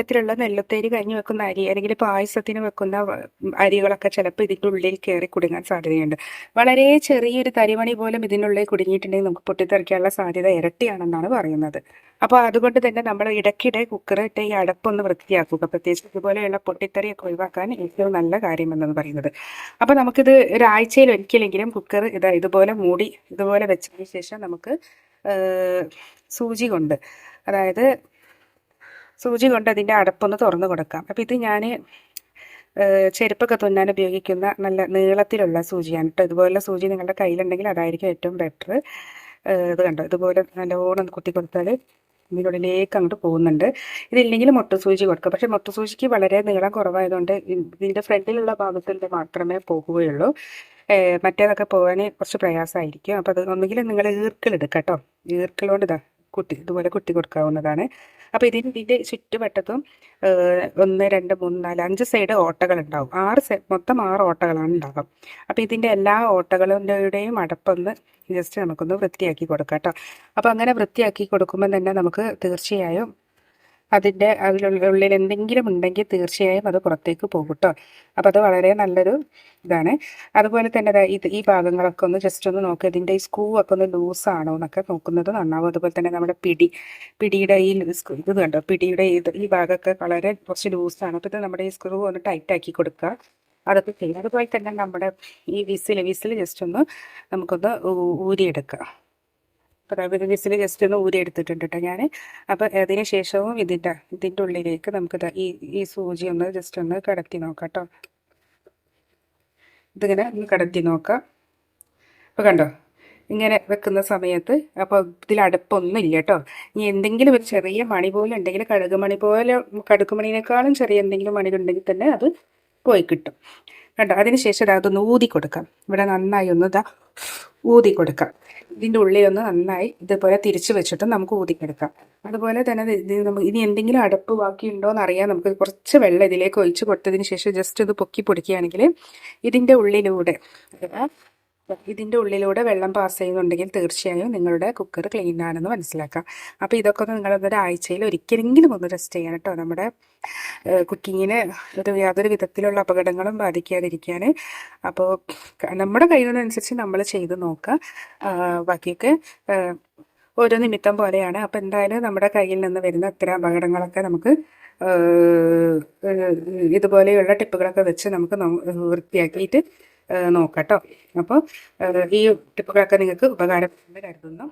ഇത്തരത്തിലുള്ള നെല്ലത്തേരി കഴിഞ്ഞ് വെക്കുന്ന അരി അല്ലെങ്കിൽ പായസത്തിന് വെക്കുന്ന അരികളൊക്കെ ചിലപ്പോൾ ഇതിന്റെ ഉള്ളിൽ കയറി കുടുങ്ങാൻ സാധ്യതയുണ്ട്. വളരെ ചെറിയൊരു തരിമണി പോലും ഇതിനുള്ളിൽ കുടുങ്ങിയിട്ടുണ്ടെങ്കിൽ നമുക്ക് പൊട്ടിത്തെറിക്കാനുള്ള സാധ്യത ഇരട്ടിയാണെന്നാണ് പറയുന്നത്. അപ്പോൾ അതുകൊണ്ട് തന്നെ നമ്മൾ ഇടയ്ക്കിടെ കുക്കറിട്ട് ഈ അടപ്പൊന്ന് വൃത്തിയാക്കുക. പ്രത്യേകിച്ച് ഇതുപോലെയുള്ള പൊട്ടിത്തെറിയൊക്കെ ഒഴിവാക്കാൻ ഏറ്റവും നല്ല കാര്യമെന്നാണ് പറയുന്നത്. അപ്പോൾ നമുക്കിത് ഒരാഴ്ചയിൽ ഒരിക്കലെങ്കിലും കുക്കർ ഇതാ ഇതുപോലെ മൂടി ഇതുപോലെ വെച്ചതിന് ശേഷം നമുക്ക് സൂചി കൊണ്ട് അതായത് സൂചി കൊണ്ട് അതിന്റെ അടപ്പൊന്ന് തുറന്നു കൊടുക്കാം. അപ്പോൾ ഇത് ഞാൻ ചെരുപ്പൊക്കെ തുന്നാൻ ഉപയോഗിക്കുന്ന നല്ല നീളത്തിലുള്ള സൂചിയാണ് കേട്ടോ. ഇതുപോലുള്ള സൂചി നിങ്ങളുടെ കയ്യിലുണ്ടെങ്കിൽ അതായിരിക്കും ഏറ്റവും ബെറ്റർ ഇത് കണ്ടോ? ഇതുപോലെ നല്ലോണം കുത്തി കൊടുത്താൽ ഇതിനുള്ളിലേക്ക് അങ്ങോട്ട് പോകുന്നുണ്ട്. ഇതില്ലെങ്കിൽ മുട്ടുസൂചി കൊടുക്കുക പക്ഷേ മുട്ടുസൂചിക്ക് വളരെ നീളം കുറവായതുകൊണ്ട് ഇതിന്റെ ഫ്രണ്ടിലുള്ള ഭാഗത്തിൽ മാത്രമേ പോകുകയുള്ളൂ. മറ്റേതൊക്കെ പോകാൻ കുറച്ച് പ്രയാസമായിരിക്കും. അപ്പോൾ അത് ഒന്നുകിൽ നിങ്ങൾ ഈർക്കിലെടുക്കുക കേട്ടോ. ഈർക്കിലോണ്ട് ഇതാ കുത്തി ഇതുപോലെ കുത്തി കൊടുക്കാവുന്നതാണ്. അപ്പോൾ ഇതിന്റെ ചുറ്റുവട്ടത്തും ഒന്ന് രണ്ട് മൂന്ന് നാല് അഞ്ച് സൈഡ് ഓട്ടകൾ ഉണ്ടാവും ആറ് സൈഡ് മൊത്തം ആറ് ഓട്ടകളാണ് ഉണ്ടാകും അപ്പോൾ ഇതിന്റെ എല്ലാ ഓട്ടകളുടെയും അടപ്പൊന്ന് ജസ്റ്റ് നമുക്കൊന്ന് വൃത്തിയാക്കി കൊടുക്കാം കേട്ടോ. അപ്പോൾ അങ്ങനെ വൃത്തിയാക്കി കൊടുക്കുമ്പോൾ തന്നെ നമുക്ക് തീർച്ചയായും അതിന്റെ അതിലുള്ള ഉള്ളിൽ എന്തെങ്കിലും ഉണ്ടെങ്കിൽ തീർച്ചയായും അത് പുറത്തേക്ക് പോകും കേട്ടോ. അപ്പോൾ അത് വളരെ നല്ലൊരു ഇതാണ്. അതുപോലെ തന്നെ ഇത് ഈ ഭാഗങ്ങളൊക്കെ ഒന്ന് ജസ്റ്റ് ഒന്ന് നോക്കുക ഇതിന്റെ ഈ സ്ക്രൂ ഒക്കെ ഒന്ന് ലൂസാണോ എന്നൊക്കെ നോക്കുന്നത് നന്നാവും. അതുപോലെ തന്നെ നമ്മുടെ പിടി പിടിയുടെ ഈ ഇത് കണ്ടോ? പിടിയുടെ ഇത് ഈ ഭാഗമൊക്കെ വളരെ കുറച്ച് ലൂസാണ് അപ്പോൾ ഇത് നമ്മുടെ ഈ സ്ക്രൂ ഒന്ന് ടൈറ്റ് ആക്കി കൊടുക്കുക. അതൊക്കെ ചെയ്യും. അതുപോലെ തന്നെ നമ്മുടെ ഈ വിസിൽ വിസിൽ ജസ്റ്റ് ഒന്ന് നമുക്കൊന്ന് ഊരിയെടുക്കുക. അതായത് വിസിൽ ജസ്റ്റ് ഒന്ന് ഊരി എടുത്തിട്ടുണ്ട് കേട്ടോ ഞാൻ അപ്പോൾ അതിന് ശേഷവും ഇതിന്റെ ഇതിന്റെ ഉള്ളിലേക്ക് നമുക്ക് ഈ ഈ സൂചി ഒന്ന് ജസ്റ്റ് ഒന്ന് കടത്തി നോക്കാം കേട്ടോ ഇതിങ്ങനെ ഒന്ന് കടത്തി നോക്കാം. അപ്പോൾ കണ്ടോ? ഇങ്ങനെ വെക്കുന്ന സമയത്ത് അപ്പോൾ ഇതിൽ അടുപ്പൊന്നും ഇല്ല കേട്ടോ ഇനി എന്തെങ്കിലും ഒരു ചെറിയ മണി പോലെ ഉണ്ടെങ്കിൽ കടുക് മണി പോലെ കടുക്കുമണിനേക്കാളും ചെറിയ എന്തെങ്കിലും മണി ഉണ്ടെങ്കിൽ തന്നെ അത് പോയി കിട്ടും. കണ്ടോ? അതിന് ശേഷം ദാ അതൊന്ന് ഊതി കൊടുക്കാം. ഇവിടെ നന്നായി ഒന്ന് ഇതാ ഊതി കൊടുക്കാം. ഇതിന്റെ ഉള്ളിലൊന്ന് നന്നായി ഇതുപോലെ തിരിച്ച് വെച്ചിട്ട് നമുക്ക് ഊതിക്കെടുക്കാം അതുപോലെ തന്നെ നമുക്ക് ഇനി എന്തെങ്കിലും അടപ്പ് ബാക്കിയുണ്ടോ എന്ന് അറിയാൻ നമുക്ക് കുറച്ച് വെള്ളം ഇതിലേക്ക് ഒഴിച്ച് കൊടുത്തതിന് ശേഷം ജസ്റ്റ് ഇത് പൊക്കി പൊടിക്കുകയാണെങ്കിൽ ഇതിന്റെ ഉള്ളിലൂടെ ഇതിന്റെ ഉള്ളിലൂടെ വെള്ളം പാസ് ചെയ്യുന്നുണ്ടെങ്കിൽ തീർച്ചയായും നിങ്ങളുടെ കുക്കർ ക്ലീൻ ആണെന്ന് മനസ്സിലാക്കാം. അപ്പോൾ ഇതൊക്കെ ഒന്ന് നിങ്ങൾ ഒരാഴ്ചയിൽ ഒരിക്കലെങ്കിലും ഒന്ന് ടെസ്റ്റ് ചെയ്യണം കേട്ടോ. നമ്മുടെ കുക്കിങ്ങിന് ഒരു യാതൊരു വിധത്തിലുള്ള അപകടങ്ങളും ബാധിക്കാതിരിക്കാൻ. അപ്പോൾ നമ്മുടെ കഴിവിനനുസരിച്ച് നമ്മൾ ചെയ്ത് നോക്കുക. ബാക്കിയൊക്കെ ഓരോ നിമിത്തം പോലെയാണ്. അപ്പോൾ എന്തായാലും നമ്മുടെ കയ്യിൽ നിന്ന് വരുന്ന അത്തരം അപകടങ്ങളൊക്കെ നമുക്ക് ഇതുപോലെയുള്ള ടിപ്പുകളൊക്കെ വെച്ച് നമുക്ക് വൃത്തിയാക്കിയിട്ട് നോക്കാം അപ്പോൾ ഈ ടിപ്പുകളൊക്കെ നിങ്ങൾക്ക് ഉപകാരപ്പെടുമെന്ന് കരുതുന്നു.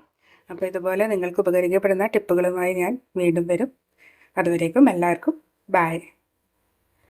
അപ്പോൾ ഇതുപോലെ നിങ്ങൾക്ക് ഉപകരിക്കപ്പെടുന്ന ടിപ്പുകളുമായി ഞാൻ വീണ്ടും വരും. അതുവരേക്കും എല്ലാവർക്കും ബായ്